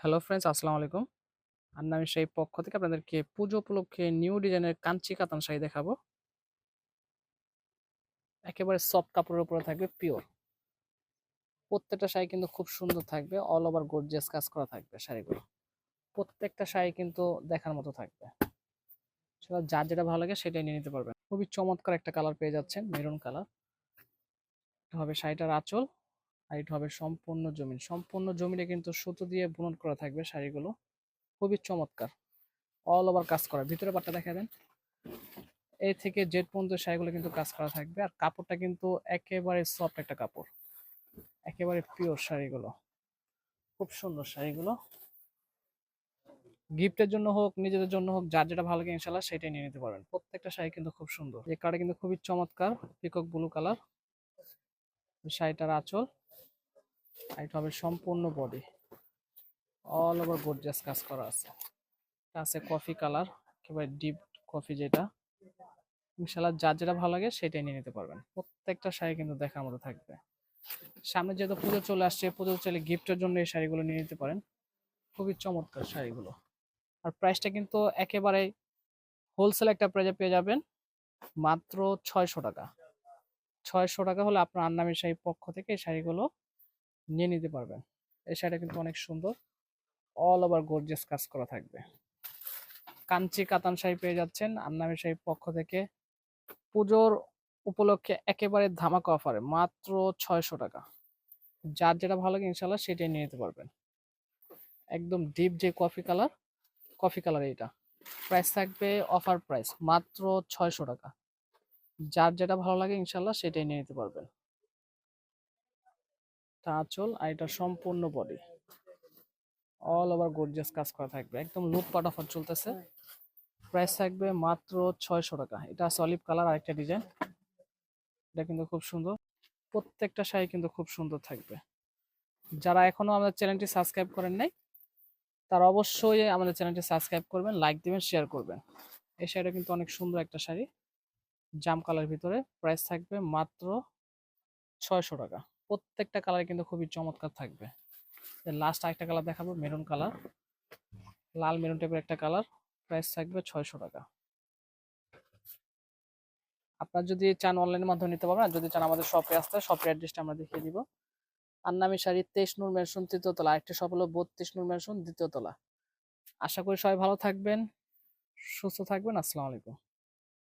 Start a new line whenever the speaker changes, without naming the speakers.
Hello friends, আসসালামু আলাইকুম। আর আমি সেই পক্ষ থেকে আপনাদেরকে পুজো উপলক্ষে নিউ ডিজাইনের কাঞ্চি কাতান শাড়ি দেখাবো। একেবারে সফট কাপড়ের উপরে থাকবে পিওর প্রত্যেকটা শাড়ি কিন্তু খুব সুন্দর থাকবে অল ওভার গর্জিয়াস কাজ করা থাকবে শাড়িগুলো। প্রত্যেকটা শাড়ি কিন্তু দেখার মতো থাকবে। সেটা যার যেটা ভালো লাগে সেটাই নিয়ে নিতে পারবেন। খুবই চমৎকার একটা কালার পেয়ে যাচ্ছেন, মেরুন কালার। হবে শাড়িটার আঁচল আর এটা হবে সম্পূর্ণ জমিন। সম্পূর্ণ জমিনে কিন্তু সুতো দিয়ে বুনন করা থাকবে শাড়িগুলো। খুবই চমৎকার। অল ওভার কাজ করা। ভিতরে পাটটা দেখা দেন। এই থেকে জেড পর্যন্ত শাড়িগুলো কিন্তু কাজ করা থাকবে। আর কাপড়টা কিন্তু একেবারে সফট একটা কাপড়। একেবারে পিওর শাড়িগুলো। খুব সুন্দর শাড়িগুলো। গিফটের জন্য হোক, নিজেদের জন্য হোক, যার যেটা ভালো লাগে ইনশাল্লাহ সেটাই নিয়ে নিতে পারবেন। প্রত্যেকটা শাড়ি কিন্তু খুব সুন্দর। এই কালারটা কিন্তু খুবই চমৎকার। Peacock blue colour. শাড়িটার আঁচল। আর এটা হবে সম্পূর্ণ বডি অল ওভার গর্জিয়াস কাজ করা আছে। আছে কফি কালার একেবারে ডিপ কফি যেটা। ইনশাল্লাহ যার যেটা ভালো লাগে সেটাই নিয়ে নিতে পারবেন। প্রত্যেকটা শাড়ি কিন্তু দেখার মতো থাকবে। সামনে যেহেতু পুজো চলে আসছে, পুজো চলে গিফটের জন্য এই শাড়িগুলো নিয়ে নিতে পারেন। খুবই চমৎকার শাড়িগুলো। আর প্রাইসটা কিন্তু একেবারে হোলসেল একটা প্রাইজে পেয়ে যাবেন মাত্র ছয়শো টাকা। ছয়শো টাকা হলে আপনার আন্নামের শাড়ির পক্ষ থেকে এই শাড়িগুলো নিয়ে নিতে পারবেন। এই শাড়িটা কিন্তু অনেক সুন্দর। অল ওভার গর্জিয়াস কাজ করা থাকবে। কাঞ্চি কাতান শাড়ি পেয়ে যাচ্ছেন। আন্নামের শাড়ির পক্ষ থেকে পুজোর উপলক্ষে একেবারে ধামাকা অফারে মাত্র ছয়শো টাকা। যার যেটা ভালো লাগে ইনশাল্লাহ সেটাই নিয়ে নিতে পারবেন। একদম ডিপ যে কফি কালার কফি কালার এইটা। প্রাইস থাকবে অফার প্রাইস মাত্র ছয়শো টাকা। যার যেটা ভালো লাগে ইনশাল্লাহ সেটাই নিয়ে নিতে পারবেন। তা আঁচল আর এটা সম্পূর্ণ বডি অল ওভার গর্জিয়াস কাজ করা থাকবে। একদম লুক পাট অফার চলতেছে। প্রাইস থাকবে মাত্র ছয়শো টাকা। এটা অলিভ কালার আরেকটা ডিজাইন এটা কিন্তু খুব সুন্দর। প্রত্যেকটা শাড়ি কিন্তু খুব সুন্দর থাকবে। যারা এখনও আমাদের চ্যানেলটি সাবস্ক্রাইব করেন নাই, তারা অবশ্যই আমাদের চ্যানেলটি সাবস্ক্রাইব করবেন লাইক দিবেন শেয়ার করবেন। এই শাড়িটা কিন্তু অনেক সুন্দর একটা শাড়ি। জাম কালার ভিতরে। প্রাইস থাকবে মাত্র ছয়শো টাকা। প্রত্যেকটা কালার কিন্তু খুবই চমৎকার থাকবে। লাস্ট আরেকটা কালার দেখাবো মেরুন কালার লাল মেরুন টাইপের একটা কালার প্রাইস থাকবে ছয়শো টাকা। আপনার যদি চান অনলাইনের মাধ্যমে নিতে পারবেন, আর যদি চান আমাদের শপে আসতে শপের অ্যাড্রেসটা আমরা দেখিয়ে দিব। আন্নামি শাড়ি তেইশ নূর মেনশন তৃতীয় তলা। আরেকটি শপ হলো বত্রিশ নূর মেনশন দ্বিতীয় তলা। আশা করি সবাই ভালো থাকবেন, সুস্থ থাকবেন। আসসালামু আলাইকুম।